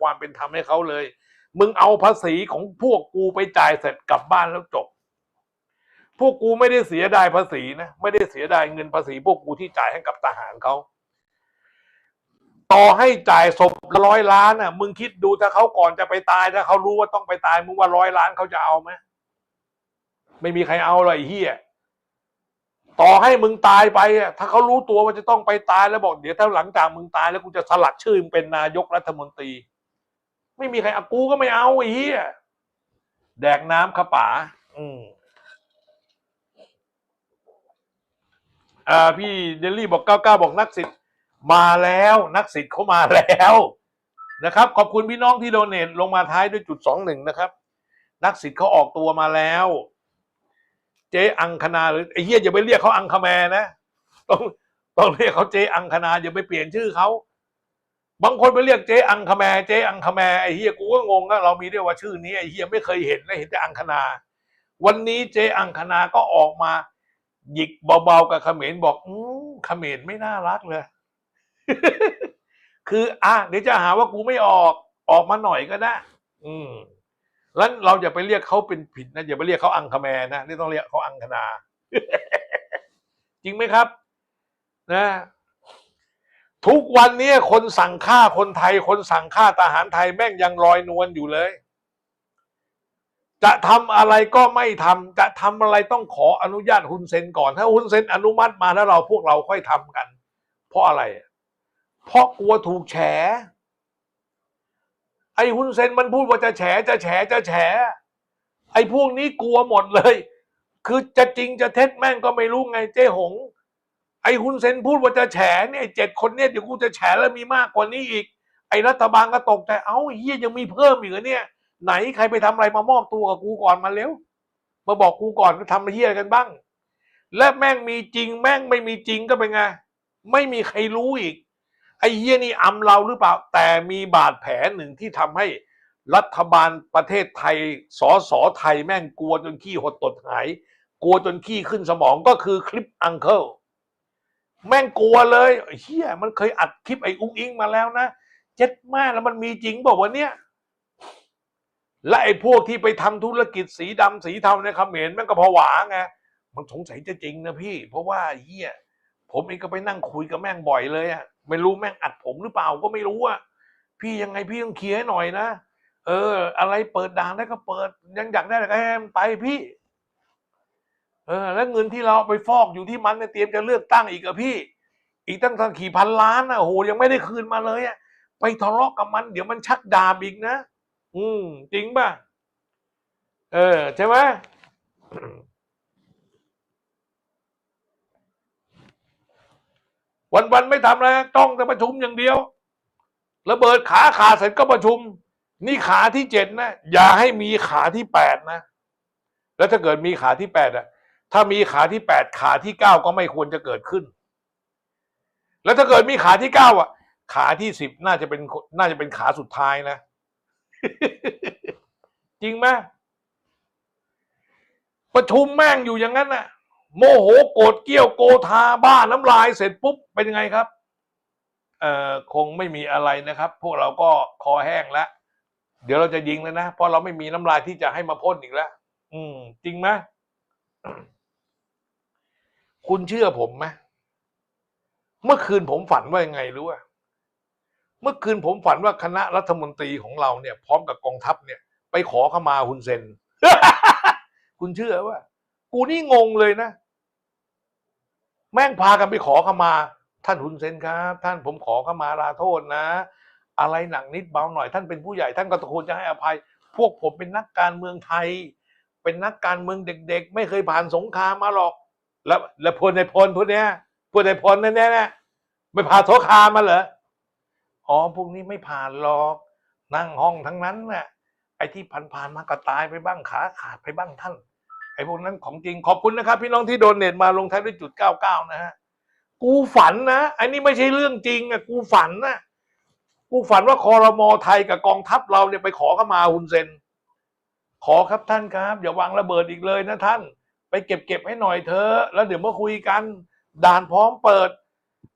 ความเป็นธรรมให้เขาเลย มึงเอาภาษีของพวกกูไปจ่ายเสร็จกลับบ้านแล้วจบ พวกกูไม่ได้เสียดายภาษีนะไม่ได้เสียดายเงินภาษี พวกกูที่จ่ายให้กับทหารเขาต่อให้จ่ายศพร้อยล้านอะ มึงคิดดูถ้าเขาก่อนจะไปตายถ้าเขารู้ว่าต้องไปตายมึงว่าร้อยล้านเขาจะเอาไหมไม่มีใครเอาเลยเฮียต่อให้มึงตายไปอะถ้าเขารู้ตัวว่าจะต้องไปตายแล้วบอกเดี๋ยวถ้าหลังจากมึงตายแล้วกูจะสลักชื่อมึงเป็นนายกรัฐมนตรี ไม่มีใครเอากูก็ไม่เอาไอ้เฮียแดกน้ำขป๋า อืมอ่าพี่เดลลี่บอกเก้าเก้าบอกนักสิทธิ์มาแล้ว นักสิทธิ์เขามาแล้วนะครับ ขอบคุณพี่น้องที่โดเนทลงมาท้ายด้วยจุดสองหนึ่งนะครับ นักสิทธิ์เขาออกตัวมาแล้ว เจ๊อังคณาหรือไอ้เหี้ยอย่าไปเรียกเขาอังคแมนะต้องต้องเรียกเขาเจ๊อังคณาอย่าไปเปลี่ยนชื่อเขา บางคนไปเรียกเจ๊อังคแมเจ๊อังคแมไอ้เหี้ยกูก็งงนะเรามีเรียกว่าชื่อนี้ไอ้เหี้ยไม่เคยเห็นเลยเห็นแต่อังคณา วันนี้เจ๊อังคณาก็ออกมาหยิกเบาๆกับเขมรบอกอืมเขมรไม่น่ารักเลย คือ อะเดี๋ยวจะหาว่ากูไม่ออกออกมาหน่อยก็ได้ อืมแล้วเราอย่าไปเรียกเขาเป็นผิดนะอย่าไปเรียกเขาอังคแมนะนี่ต้องเรียกเขาอังคณา จริงไหมครับ นะ ทุกวันนี้คนสั่งฆ่าคนไทย คนสั่งฆ่าทหารไทยแม่งยังลอยนวลอยู่เลย จะทำอะไรก็ไม่ทำจะทำอะไรต้องขออนุญาตฮุนเซนก่อน ถ้าฮุนเซนอนุมัติมาแล้วเราพวกเราค่อยทำกัน เพราะอะไร เพราะกลัวถูกแฉ ไอ้ฮุนเซนมันพูดว่าจะแฉจะแฉจะแฉ ไอ้พวกนี้กลัวหมดเลย คือจะจริงจะเท็จแม่งก็ไม่รู้ไงเจ๊หง ไอ้ฮุนเซนพูดว่าจะแฉเนี่ยไอ้เจ็ดคนเนี่ยเดี๋ยวกูจะแฉแล้วมีมากกว่านี้อีก ไอ้รัฐบาลก็ตกใจเอ้าเฮียยังมีเพิ่มอีกเหรอเนี่ย ไหนใครไปทำอะไรมามอบตัวกับกูก่อนมาเร็วมาบอกกูก่อนว่าทำเฮียกันบ้าง และแม่งมีจริง แม่งไม่มีจริงก็เป็นไงไม่มีใครรู้อีก ไอ้เฮียนี่อำเราหรือเปล่า แต่มีบาดแผลหนึ่งที่ทำให้รัฐบาลประเทศไทยสอสอไทยแม่งกลัวจนขี้หดตดหาย กลัวจนขี้ขึ้นสมองก็คือคลิปอังเคิล แม่งกลัวเลยเฮียมันเคยอัดคลิปไอ้อุ้งอิงมาแล้วนะเจ็ดแม่แล้วมันมีจริงบอกว่าวะเนี่ยและไอ้พวกที่ไปทำธุรกิจสีดำสีเทาในเขมรแม่งก็ผวาไงมันสงสัยจะจริงนะพี่ เพราะว่าเฮียผมเองก็ไปนั่งคุยกับแม่งบ่อยเลยอะไม่รู้แม่งอัดผมหรือเปล่าก็ไม่รู้อะพี่ยังไงพี่ต้องเคลียร์ให้หน่อยนะเออ อะไรเปิดด่านได้ก็เปิดยังอยากได้ก็ให้มันไปพี่ เออแล้วเงินที่เราไปฟอกอยู่ที่มันเนี่ยเตรียมจะเลือกตั้งอีกอะพี่ อีกตั้งตั้งกี่พันล้านอะโหยังไม่ได้คืนมาเลยอะไปทะเลาะกับมัน เดี๋ยวมันชักดาบอีกนะ อืม จริงป่ะ เออ ใช่ไหมวันวันๆไม่ทำอะไรจ้องแต่ประชุมอย่างเดียวระเบิดขาขาดเสร็จก็ประชุม นี่ขาที่เจ็ดนะ อย่าให้มีขาที่แปดนะ แล้วถ้าเกิดมีขาที่แปดอะ ถ้ามีขาที่แปดขาที่เก้าก็ไม่ควรจะเกิดขึ้น แล้วถ้าเกิดมีขาที่เก้าอะ ขาที่สิบน่าจะเป็นน่าจะเป็นขาสุดท้ายนะ จริงไหมประชุมแม่งอยู่อย่างนั้นน่ะ โมโหโกรธเกี้ยวโกธาบ้าน้ำลายเสร็จปุ๊บเป็นยังไงครับเอ่อคงไม่มีอะไรนะครับ พวกเราก็คอแห้งแล้วเดี๋ยวเราจะยิงแล้วนะเพราะเราไม่มีน้ำลายที่จะให้มาพ่นอีกแล้ว อืม จริงไหม คุณเชื่อผมไหมเมื่อคืนผมฝันว่ายังไงรู้ว่าเมื่อคืนผมฝันว่าคณะรัฐมนตรีของเราเนี่ย พร้อมกับกองทัพเนี่ย ไปขอเข้ามาฮุนเซน คุณเชื่อว่ากูนี่งงเลยนะ แม่งพากันไปขอเข้ามา ท่านฮุนเซนครับ ท่านผมขอเข้ามาลาโทษนะ อะไรหนักนิดเบาหน่อย ท่านเป็นผู้ใหญ่ท่านก็ควรจะให้อภัย พวกผมเป็นนักการเมืองไทย เป็นนักการเมืองเด็ก ๆ ไม่เคยผ่านสงครามมาหรอก แล้วแล้วพลในพลพวกเนี้ยพลในพลนั่นแน่ๆไม่ผ่านสงครามมาเหรออ๋อพวกนี้ไม่ผ่านหรอก นั่งห้องทั้งนั้นน่ะไอ้ที่ผ่านๆมาก็ตายไปบ้างขาขาดไปบ้างท่าน ไอ้พวกนั้นของจริงขอบคุณนะครับ พี่น้องที่โดนเน็ตมาลงท้ายด้วยจุดเก้าเก้านะฮะกูฝันนะไอ้นี่ไม่ใช่เรื่องจริงอะกูฝันนะกูฝันว่าคอรมอไทยกับกองทัพเราเนี่ยไปขอเข้ามาฮุนเซน ขอครับท่านครับ อย่าวางระเบิดอีกเลยนะท่าน ไปเก็บเก็บให้หน่อยเถอแล้วเดี๋ยวมาคุยกัน ด่านพร้อมเปิด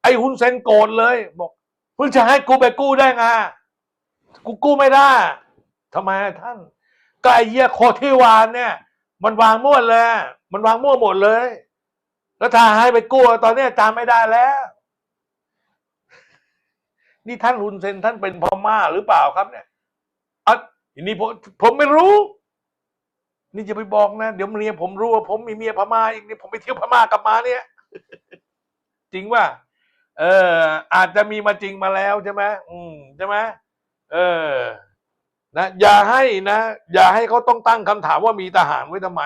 ไอ้ฮุนเซนโกรธเลย บอกเพิ่งจะให้กูไปกู้ได้ไงกูกู้ไม่ได้ทำไมท่านก็ไอเหี้ยโคที่วานเนี่ย มันวางมั่วเลย มันวางมั่วหมดเลย แล้วถ้าให้ไปกู้ตอนนี้ยจำไม่ได้แล้ว นี่ท่านฮุนเซนท่านเป็นพม่าหรือเปล่าครับเนี่ยอะอันนี้ผมผมไม่รู้ นี่จะไปบอกนะ เดี๋ยวเมียผมรู้ว่าผมมีเมียพม่าอีกนี่ผมไปเที่ยวพม่ากลับมาเนี่ย จริงว่าเออ อาจจะมีมาจริงมาแล้วใช่ไหมอืมใช่ไหมเออ นะอย่าให้นะอย่าให้เขาต้องตั้งคำถามว่ามีทหารไว้ทำไม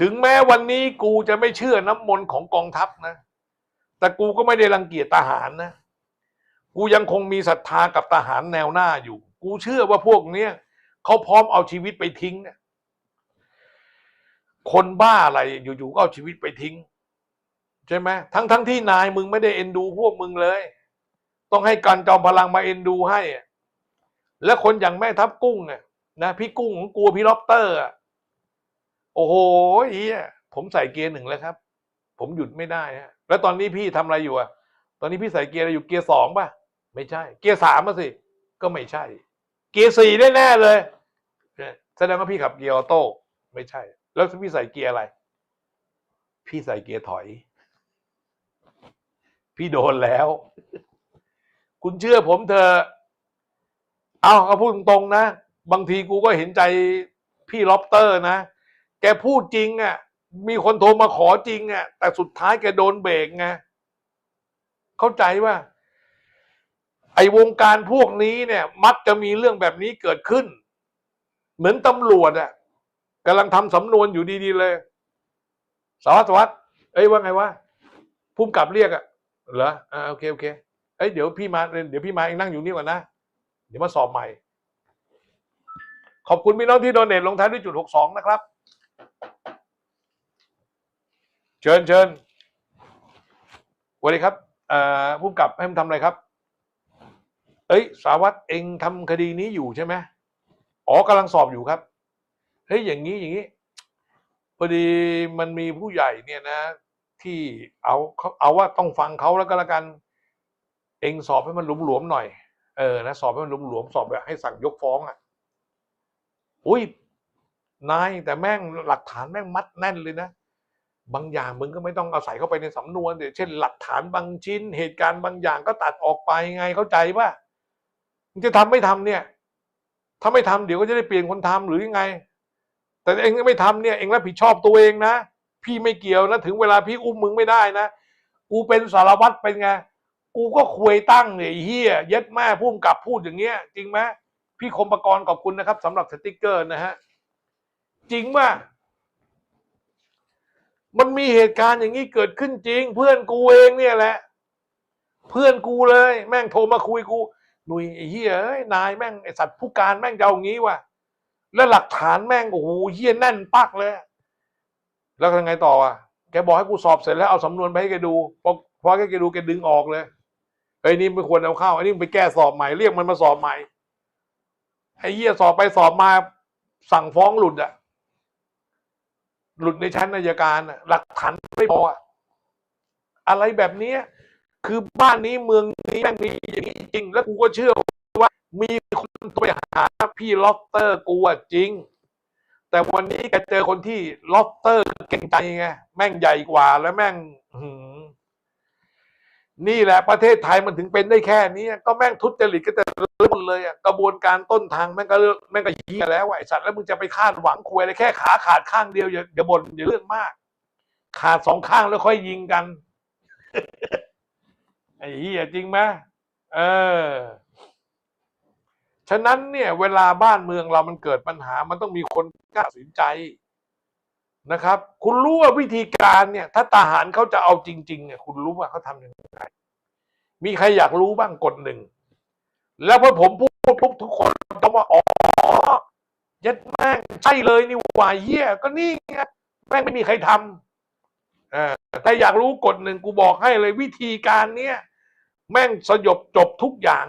ถึงแม้วันนี้กูจะไม่เชื่อน้ำมนต์ของกองทัพนะแต่กูก็ไม่ได้รังเกียจทหารนะ กูยังคงมีศรัทธากับทหารแนวหน้าอยู่ กูเชื่อว่าพวกเนี้ย เขาพร้อมเอาชีวิตไปทิ้งเนี่ยคนบ้าอะไรอยู่ๆก็เอาชีวิตไปทิ้ง ใช่ไหมทั้งทั้งที่นายมึงไม่ได้เอ็นดูพวกมึงเลย ต้องให้การจอมพลังมาเอ็นดูให้ และคนอย่างแม่ทัพกุ้งเนี่ยนะพี่กุ้งของกลัวพี่ล็อบเตอร์อะโอ้โหเฮียผมใส่เกียร์หนึ่งแล้วครับ ผมหยุดไม่ได้ฮะแล้วตอนนี้พี่ทำอะไรอยู่อะตอนนี้พี่ใส่เกียร์อะไรอยู่เกียร์สองป่ะ ไม่ใช่ เกียร์สามมาสิ ก็ไม่ใช่ เกียร์สี่แน่ๆเลย แสดงว่าพี่ขับเกียร์ออโต้ไม่ใช่ แล้วพี่ใส่เกียร์อะไร พี่ใส่เกียร์ถอย พี่โดนแล้ว คุณเชื่อผมเถอะเอาเอาพูดตรงๆนะ บางทีกูก็เห็นใจพี่ล็อบเตอร์นะ แกพูดจริงอะ่ะ มีคนโทรมาขอจริงอะ่ะ แต่สุดท้ายแกโดนเบรกไงเข้าใจว่า ไอ้วงการพวกนี้เนี่ย มักจะมีเรื่องแบบนี้เกิดขึ้น เหมือนตำรวจอะ่ะกำลังทำสำนวนอยู่ดีๆเลยสารวัตรสารวัตรเอ้ยว่าไงวะพุ่มกลับเรียกอะเหรออ่าโอเคโอเคเอ้ยเดี๋ยวพี่มาเดี๋ยวพี่มาเองนั่งอยู่นี่ก่อนนะเดี๋ยวมาสอบใหม่ ขอบคุณพี่น้องที่โดเนทลงท้ายด้วยจุดหกสองนะครับ เชิญเชิญสวัสดีครับอ่อพุ่มกลับให้มันทำอะไรครับ เอ้ย สารวัตรเองทำคดีนี้อยู่ใช่ไหม อ๋อกำลังสอบอยู่ครับเฮ้ยอย่างนี้อย่างนี้พอดีมันมีผู้ใหญ่เนี่ยนะ ที่เอาเขาเอาว่าต้องฟังเขาแล้วก็แล้วกัน เองสอบให้มันหลวมๆหน่อยเออนะสอบให้มันหลวมๆสอบแบบให้สั่งยกฟ้องอะอุ้ยนายแต่แม่งหลักฐานแม่งมัดแน่นเลยนะบางอย่างมึงก็ไม่ต้องเอาใส่เข้าไปในสำนวนเดี๋ยวเช่น หลักฐานบางชิ้น เหตุการณ์บางอย่างก็ตัดออกไปไงเข้าใจป่ะมึงจะทำไม่ทำเนี่ย ถ้าไม่ทำเดี๋ยวก็จะได้เปลี่ยนคนทำหรือยังไง แต่เองไม่ทำเนี่ยเองรับผิดชอบตัวเองนะ พี่ไม่เกี่ยวนะถึงเวลาพี่อุ้มมึงไม่ได้นะกูเป็นสารวัตรเป็นไงกูก็ควยตั้งเนี่ยเฮียเย็ดแม่พุ่มกับพูดอย่างเงี้ย จริงไหมพี่คมประกรณ์ขอบคุณนะครับสำหรับสติกเกอร์นะฮะจริงว่ามันมีเหตุการณ์อย่างนี้เกิดขึ้นจริง เพื่อนกูเองเนี่ยแหละ เพื่อนกูเลย แม่งโทรมาคุยกู หนุ่ยไอ้เฮียเอ้ยนายแม่งไอสัตว์ผู้การแม่งจะเอางี้ว่ะแล้วหลักฐานแม่งโอ้โหเฮียแน่นปักเลย แล้วยังไงต่ออะแกบอกให้กูสอบเสร็จแล้วเอาสำนวนไปให้แกดูพอพอแกดูแกดึงออกเลยไอ้นี่ไม่ควรเอาเข้าไอ้นี่ไปแก้สอบใหม่เรียกมันมาสอบใหม่ไอ้เหี้ยสอบไปสอบมาสั่งฟ้องหลุดอะหลุดในชั้นอัยการหลักฐานไม่พออะอะไรแบบนี้ คือบ้านนี้เมืองนี้แม่งมีอย่างนี้จริง แล้วกูก็เชื่อว่ามีคนโทรไปหาพี่ล็อกเตอร์กูอะจริง แต่วันนี้แกเจอคนที่ล็อกเตอร์เก่งใจไงแม่งใหญ่กว่าแล้วแม่งหืนี่แหละประเทศไทยมันถึงเป็นได้แค่นี้ก็แม่งทุจริตก็แต่เรื่องเลยอะกระบวนการต้นทางแม่งก็เลิกแม่งก็เหี้แล้วไอ้สัตว์แล้วมึงจะไปคาดหวังควยอะไรแค่ขาขาดข้างเดียวอย่าอย่าบ่นอย่าเรื่องมาก ขาดสองข้างแล้วค่อยยิงกัน ไอ้เหี้ยจริงไหมเออ ฉะนั้นเนี่ย เวลาบ้านเมืองเรามันเกิดปัญหา มันต้องมีคนกล้าตัดสินใจนะครับ คุณรู้ว่าวิธีการเนี่ย ถ้าทหารเขาจะเอาจริง ๆ เนี่ย คุณรู้ว่าเขาทำยังไง มีใครอยากรู้บ้างกดหนึ่ง แล้วพอผมพูดปุ๊บทุกคนต้องว่าอ๋อยัดแม่งใช่เลยนี่หว่าเหี้ยก็นี่ไงแม่งไม่มีใครทำ อ่าแต่อยากรู้กดหนึ่งกูบอกให้เลยวิธีการเนี้ยแม่งสยบจบทุกอย่าง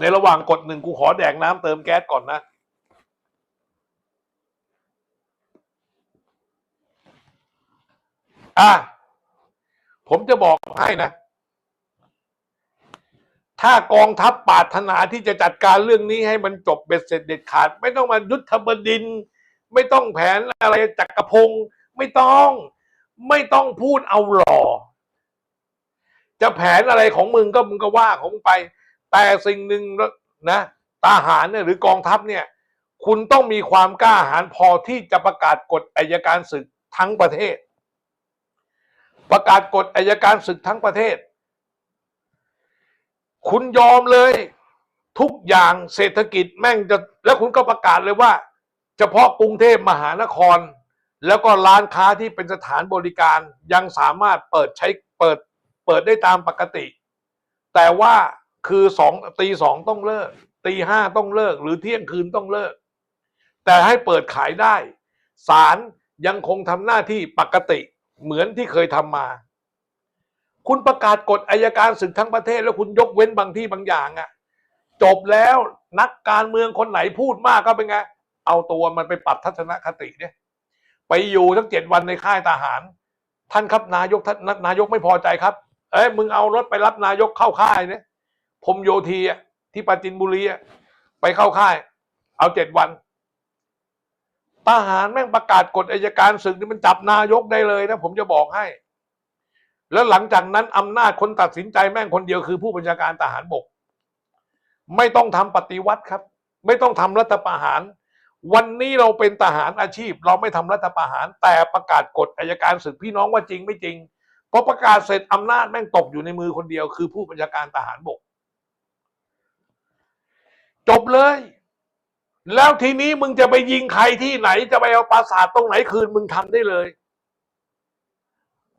ในระหว่างกดหนึ่งกูขอแดกน้ำเติมแก๊สก่อนนะอะผมจะบอกให้นะ ถ้ากองทัพปรารถนาที่จะจัดการเรื่องนี้ให้มันจบเบ็ดเสร็จเด็ดขาด ไม่ต้องมายุทธบดินทร์ ไม่ต้องแผนอะไรจักรพงศ์ไม่ต้อง ไม่ต้องพูดเอาหล่อ จะแผนอะไรของมึงก็มึงก็ว่าของมึงไป แต่สิ่งหนึ่งนะทหารเนี่ยหรือกองทัพเนี่ย คุณต้องมีความกล้าหาญพอที่จะประกาศกฎอายการศึกทั้งประเทศ ประกาศกฎอายการศึกทั้งประเทศ คุณยอมเลยทุกอย่างเศรษฐกิจแม่งจะแล้วคุณก็ประกาศเลยว่า เฉพาะกรุงเทพมหานคร แล้วก็ร้านค้าที่เป็นสถานบริการยังสามารถเปิดใช้เปิดเปิดได้ตามปกติ แต่ว่าคือสองตีสองต้องเลิกตีห้าต้องเลิก หรือเที่ยงคืนต้องเลิก แต่ให้เปิดขายได้ศาลยังคงทำหน้าที่ปกติเหมือนที่เคยทำมา คุณประกาศกฎอายการศึกทั้งประเทศ แล้วคุณยกเว้นบางที่บางอย่างอะ่ะจบแล้วนักการเมืองคนไหนพูดมากก็เป็นไง เอาตัวมันไปปรับทัศนคติเนี่ยไปอยู่ทั้งเจ็ดวันในค่ายทหาร ท่านครับนายกท่านนายกไม่พอใจครับ เอ้ยมึงเอารถไปรับนายกเข้าค่ายเนี่ยพมโยธีอะที่ปราจินบุรีอะไปเข้าค่าย เอาเจ็ดวันทหารแม่งประกาศกฎอายการศึกนี่มันจับนายกได้เลยนะ ผมจะบอกให้ แล้วหลังจากนั้นอำนาจคนตัดสินใจแม่งคนเดียวคือผู้บัญชาการทหารบก ไม่ต้องทำปฏิวัติครับ ไม่ต้องทำรัฐประหาร วันนี้เราเป็นทหารอาชีพ เราไม่ทำรัฐประหาร แต่ประกาศกฎอายการศึกพี่น้องว่าจริงไม่จริงพอประกาศเสร็จอำนาจแม่งตกอยู่ในมือคนเดียว คือผู้บัญชาการทหารบก จบเลย แล้วทีนี้มึงจะไปยิงใครที่ไหน จะไปเอาปราสาทตรงไหนคืนมึงทำได้เลย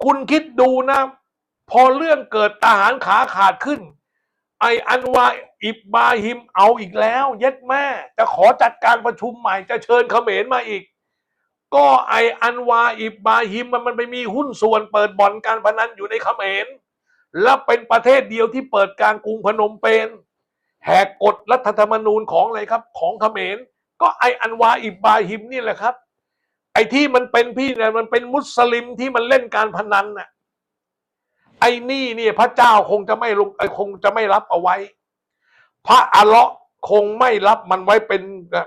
คุณคิดดูนะ พอเรื่องเกิดทหารขาขาดขึ้น ไออันวาอิบบาฮิมเอาอีกแล้ว เย็ดแม่จะขอจัดการประชุมใหม่จะเชิญเขมรมาอีก ก็ไออันวาอิบบาฮิมมันมันไปมีหุ้นส่วนเปิดบ่อนการพนันอยู่ในเขมรและเป็นประเทศเดียวที่เปิดกลางกรุงพนมเปญแหกกฎรัฐธรรมนูญของอะไรครับ ของเขมรก็ไออันวาอิบบาฮิมนี่แหละครับ ไอที่มันเป็นพี่เนี่ยมันเป็นมุสลิมที่มันเล่นการพนันน่ะ ไอ้นี่เนี่ยพระเจ้าคงจะไม่ลงคงจะไม่รับเอาไว้ พระอัลเลาะห์คงไม่รับมันไว้เป็น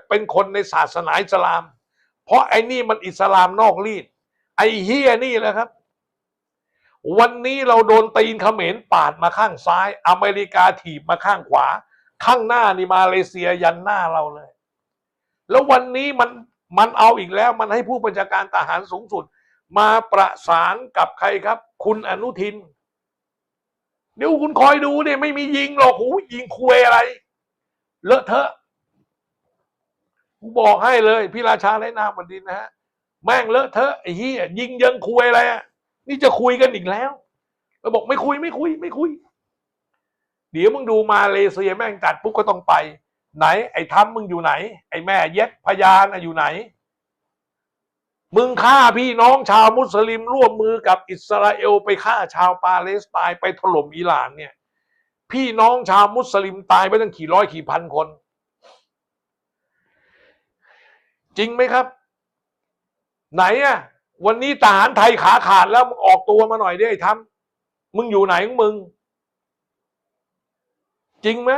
เป็นคนในศาสนาอิสลาม เพราะไอ้นี่มันอิสลามนอกรีดไอ้เฮียนี่แหละครับ วันนี้เราโดนตีนเขมรปาดมาข้างซ้าย อเมริกาถีบมาข้างขวา ข้างหน้านี่มาเลเซียยันหน้าเราเลย แล้ววันนี้มันมันเอาอีกแล้วมันให้ผู้บัญชาการทหารสูงสุด มาประสานกับใครครับ คุณอนุทิน เดี๋ยวคุณคอยดูเนี่ยไม่มียิงหรอกหูยิงคุยอะไร เลอะเทอะกูบอกให้เลย พี่ราชาไรนามบดินนะฮะ แม่งเลอะเทอะไอ้เหี้ยยิงยังคุยอะไรอะนี่จะคุยกันอีกแล้วเราบอกไม่คุยไม่คุยไม่คุย เดี๋ยวมึงดูมาเลเซียแม่งจัดปุ๊บก็ต้องไป ไหน ไอ้ทำมึงอยู่ไหน ไอ้แม่เย็ดพยานน่ะอยู่ไหน มึงฆ่าพี่น้องชาวมุสลิมร่วมมือกับอิสราเอลไปฆ่าชาวปาเลสไตน์ไปถล่มอิหร่านเนี่ย พี่น้องชาวมุสลิมตายไปตั้งกี่ร้อยกี่พันคน จริงไหมครับ ไหนอะวันนี้ทหารไทยขาขาดแล้วออกตัวมาหน่อยดิไอ้ทำมึงอยู่ไหนของมึง จริงไหม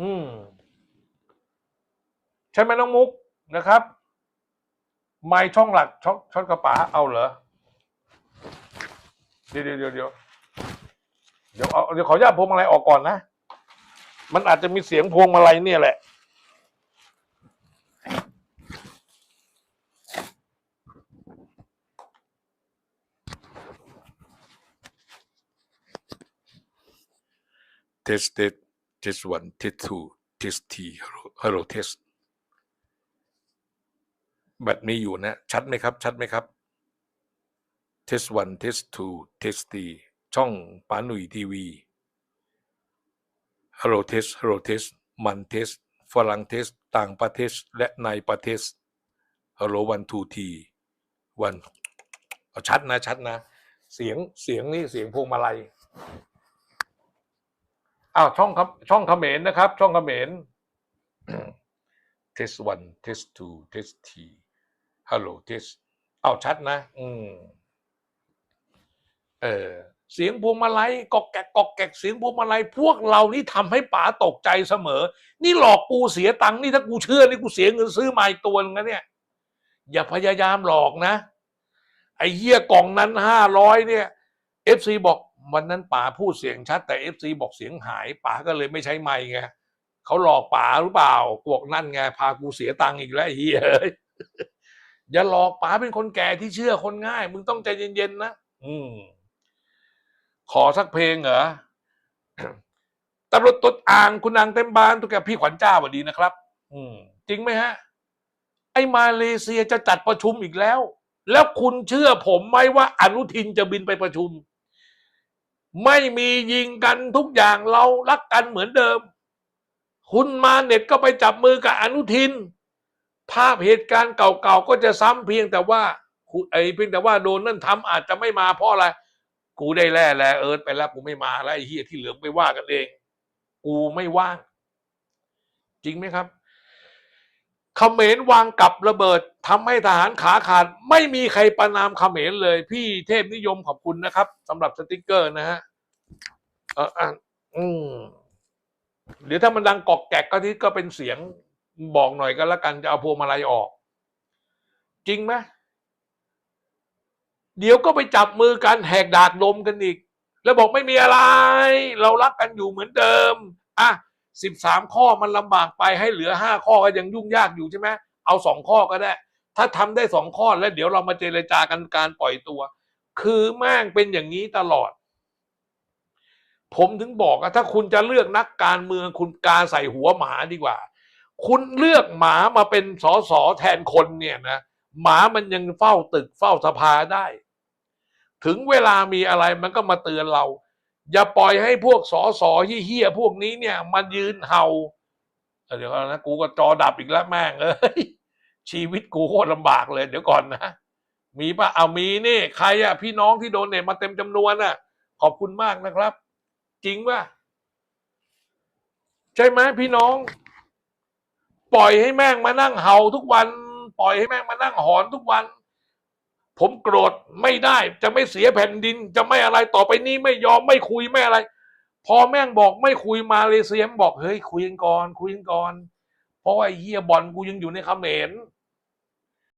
อืม ใช่ไหมน้องมุกนะครับ ไม่ช่องหลักช่องช่องกระป๋าเอาเหรอเดี๋ยวเดี๋ยวเดี๋ยวเดี๋ยวเดี๋ยวเอาเดี๋ยวขออนุญาตพวงมาลัยออกก่อนนะ มันอาจจะมีเสียงพวงมาลัยเนี่ยแหละ test test test one test two test three hello hello test แบตมีอยู่นะ ชัดไหมครับ ชัดไหมครับ test one test two test three ช่องปาหนุ่ยทีวี hello test hello test มันเทส ฝรั่งเทส ต่างประเทศ และในประเทศ hello one two t one เอาชัดนะ ชัดนะ เสียง เสียงนี่ เสียงพวงมาลัย อ้าว ช่องครับช่องเขมรนะครับ ช่องเขมร test one test two test three hello test อ้าชัดนะ อืม เออ เสียงพวงมาลัยกอกแกกกอกแกกเสียงพวงมาลัยพวกเรานี่ทำให้ป๋าตกใจเสมอ นี่หลอกกูเสียตังค์นี่ถ้ากูเชื่อนี่กูเสียเงินซื้อไมาอีกตัวนึงนะเนี่ย อย่าพยายามหลอกนะ ไอ้เหี้ยกล่องนั้นห้าร้อยเนี่ยเอฟซีบอกวันนั้นป๋าพูดเสียงชัด แต่เอฟซีบอกเสียงหายป๋าก็เลยไม่ใช้ไมค์ไงเขาหลอกป๋าหรือเปล่าพวกนั่นไงพากูเสียตังค์อีกแล้วไอ้เหี้ย อย่าหลอกป๋าเป็นคนแก่ที่เชื่อคนง่าย มึงต้องใจเย็นๆนะอืม ขอสักเพลงเหรอตำรวจตดอ่างคุณนางเต็มบานตุกแกพี่ขวัญเจ้าสวัสดีนะครับ อืม จริงไหมฮะ ไอ้มาเลเซียจะจัดประชุมอีกแล้ว แล้วคุณเชื่อผมไหมว่าอนุทินจะบินไปประชุม ไม่มียิงกันทุกอย่างเรารักกันเหมือนเดิม คุณมาเน็ตก็ไปจับมือกับอนุทิน ภาพเหตุการณ์เก่าๆก็จะซ้ำเพียงแต่ว่าคุณไอ้เพียงแต่ว่าโดนนั่นทำอาจจะไม่มาเพราะอะไรกูได้แล่แลเอิร์ธไปแล้วกูไม่มาแล้วไอ้เฮียที่เหลือไปว่ากันเอง กูไม่ว่าง จริงไหมครับเขมรวางกับระเบิดทำให้ทหารขาขาด ไม่มีใครประนามเขมรเลย พี่เทพนิยมขอบคุณนะครับสำหรับสติกเกอร์นะฮะเอออืมเดี๋ยวถ้ามันดังกอกแกกก็ที่ก็เป็นเสียง บอกหน่อยก็แล้วกันจะเอาพวงมาลัยออก จริงไหมเดี๋ยวก็ไปจับมือกันแหกดากดมกันอีก แล้วบอกไม่มีอะไร เรารักกันอยู่เหมือนเดิม อะสิบสามข้อมันลำบากไปให้เหลือห้าข้อก็ยังยุ่งยากอยู่ใช่ไหมเอาสองข้อก็ได้ ถ้าทำได้สองข้อแล้วเดี๋ยวเรามาเจรจากันการปล่อยตัว คือแม่งเป็นอย่างนี้ตลอด ผมถึงบอกอะถ้าคุณจะเลือกนักการเมืองคุณกาใส่หัวหมาดีกว่า คุณเลือกหมามาเป็นสอสอแทนคนเนี่ยนะหมามันยังเฝ้าตึกเฝ้าสภาได้ ถึงเวลามีอะไรมันก็มาเตือนเรา อย่าปล่อยให้พวกสอสอเฮี้ยพวกนี้เนี่ยมันยืนเห่าเดี๋ยวก่อนนะกูก็จอดับอีกแล้วแม่งเอ้ยชีวิตกูโคตรลำบากเลย เดี๋ยวก่อนนะมีปะเอามีนี่ใครอะพี่น้องที่โดนเนี่ยมาเต็มจำนวนน่ะขอบคุณมากนะครับ จริงป่ะใช่ไหมพี่น้อง ปล่อยให้แม่งมานั่งเห่าทุกวัน ปล่อยให้แม่งมานั่งหอนทุกวัน ผมโกรธไม่ได้ จะไม่เสียแผ่นดิน จะไม่อะไรต่อไปนี้ไม่ยอมไม่คุยไม่อะไร พอแม่งบอกไม่คุยมาเลเซียมบอกเฮ้ยคุยกันก่อนคุยกันก่อนเพราะว่าไอ้เฮียบอลกูยังอยู่ในเขมร